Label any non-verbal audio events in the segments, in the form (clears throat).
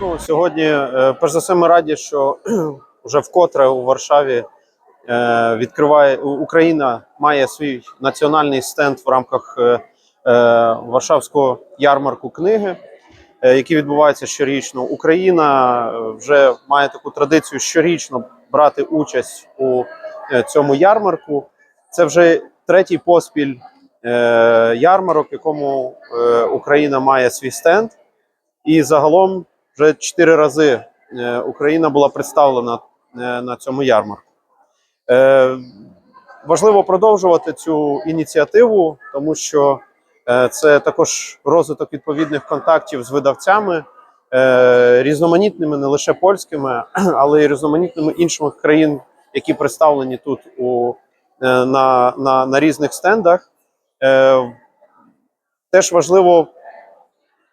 Ну, Сьогодні, е, перш за все, ми раді, що (clears throat) вже вкотре у Варшаві е, відкриває Україна має свій національний стенд в рамках е, Варшавського ярмарку книги, який відбувається щорічно. Україна вже має таку традицію щорічно брати участь у е, цьому ярмарку. Це вже третій поспіль е, ярмарок, якому е, Україна має свій стенд. І загалом вже чотири рази Україна була представлена на цьому ярмарку. Важливо продовжувати цю ініціативу, тому що це також розвиток відповідних контактів з видавцями, різноманітними, не лише польськими, (clears throat) але й різноманітними іншими країн, які представлені тут у, е, на, на, на різних стендах. Е, Теж важливо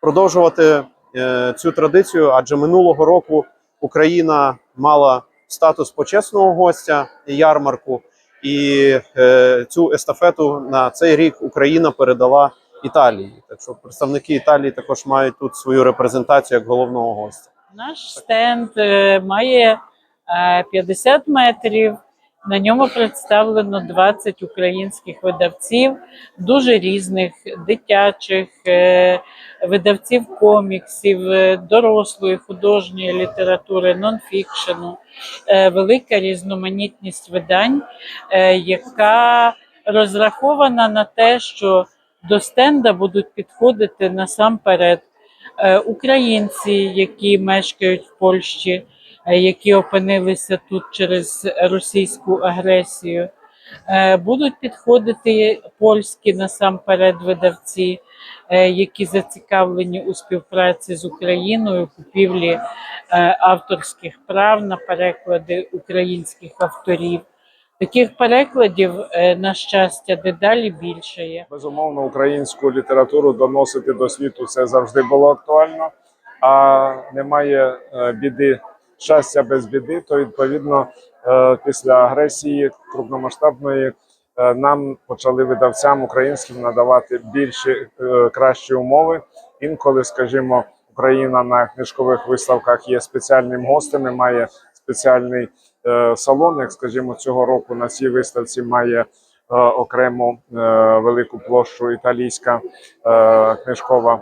продовжувати е, цю традицію, адже минулого року Україна мала статус почесного гостя ярмарку, і е, цю естафету на цей рік Україна передала Італії. Що представники Італії також мають тут свою репрезентацію як головного гостя. Наш стенд е, має е, 50 метрів. На ньому представлено 20 українських видавців, дуже різних дитячих е, видавців коміксів, е, дорослої художньої літератури, нонфікшену, Е, велика різноманітність видань, е, яка розрахована на те, що до стенда будуть підходити насамперед е, українці, які мешкають в Польщі, е, які опинилися тут через російську агресію. Е, Будуть підходити польські насамперед видавці, які зацікавлені у співпраці з Україною, купівлі авторських прав на переклади українських авторів. Таких перекладів, е, на щастя, дедалі більше є. Безумовно, українську літературу доносити до світу це завжди було актуально. А немає е, біди, щастя без біди. То відповідно е, після агресії крупномасштабної нам почали видавцям українським надавати більші кращі умови. Інколи, скажімо, Україна на книжкових виставках є спеціальним гостем, і має спеціальний салон. Як скажімо, цього року на цій виставці має е, окрему е, велику площу італійська е, книжкова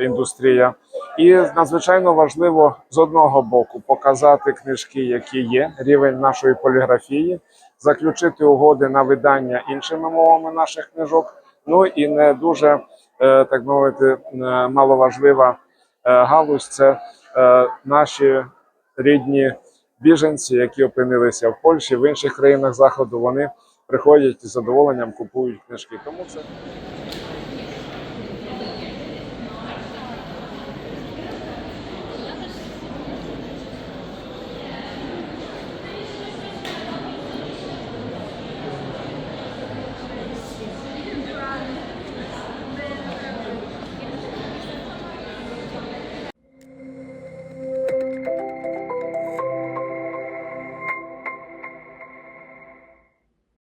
індустрія. І надзвичайно важливо з одного боку показати книжки, які є, рівень нашої поліграфії, заключити угоди на видання іншими мовами наших книжок. Ну і не дуже е, так мовити е, маловажлива е, галузь це е, наші рідні біженці, які опинилися в Польщі, в інших країнах заходу. Вони приходять із задоволенням купують книжки. Тому це.